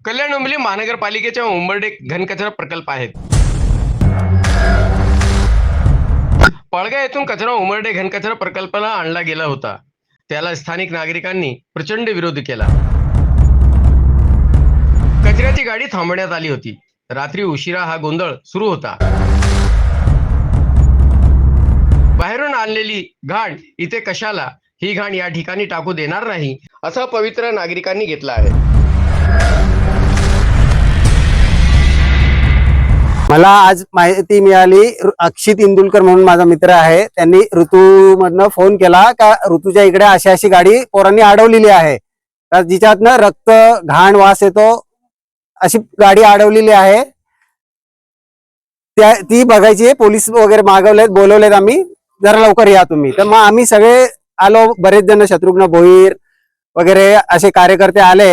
कल्याण डोंबिवली महानगरपालिकेच्या उंबर्डे घनकचरा प्रकल्प आहेत. पळगा येथून कचरा उमरडे घनकचरा प्रकल्पाला आणला गेला होता. त्याला स्थानिक नागरिकांनी प्रचंड विरोध केला. कचऱ्याची गाडी थांबवण्यात आली होती. रात्री उशिरा हा गोंधळ सुरू होता. बाहेरून आणलेली घाण इथे कशाला? ही घाण या ठिकाणी टाकू देणार नाही असा पवित्र नागरिकांनी घेतला आहे. मला आज माहिती मिळाली अक्षित इंदुलकर म्हणून माझा मित्र आहे. त्यांनी ऋतूमधनं फोन केला का ऋतूच्या इकडे अशी अशी गाडी पोरांनी अडवलेली आहे. तर जिच्यातनं रक्त घाण वास येतो अशी गाडी अडवलेली आहे. त्या ती बघायची आहे. पोलीस वगैरे मागवलेत बोलवलेत आम्ही. जरा लवकर या तुम्ही. तर मग आम्ही सगळे आलो. बरेच जण शत्रुघ्न भोईर वगैरे असे कार्यकर्ते आले.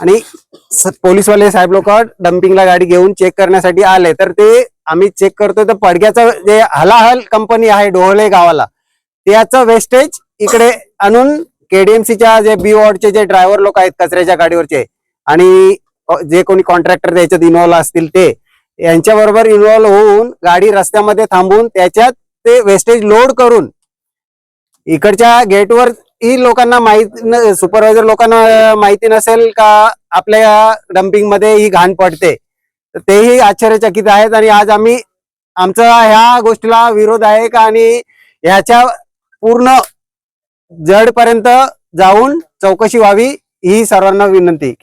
आणि पोलीसवाले साहेब लोक डम्पिंगला गाडी घेऊन चेक करण्यासाठी आले. तर ते आम्ही चेक करतोय. तर पडग्याचं जे हलाहल कंपनी आहे डोहले गावाला त्याचं वेस्टेज इकडे आणून केडीएमसीच्या जे बी वॉर्डचे जे ड्रायव्हर लोक आहेत कचऱ्याच्या गाडीवरचे आणि जे कोणी कॉन्ट्रॅक्टर त्याच्यात इन्व्हॉल्व असतील ते यांच्याबरोबर इन्व्हॉल्व होऊन गाडी रस्त्यामध्ये थांबून त्याच्यात ते वेस्टेज लोड करून इकडच्या गेटवर ही लोकांना माहीत सुपरवायझर लोकांना माहिती नसेल का आपल्या डम्पिंगमध्ये ही घाण पडते? तेही आश्चर्यचकित आहेत आणि आज आम्ही आमचा ह्या गोष्टीला विरोध आहे का आणि ह्याच्या पूर्ण जडपर्यंत जाऊन चौकशी व्हावी ही सर्वांना विनंती.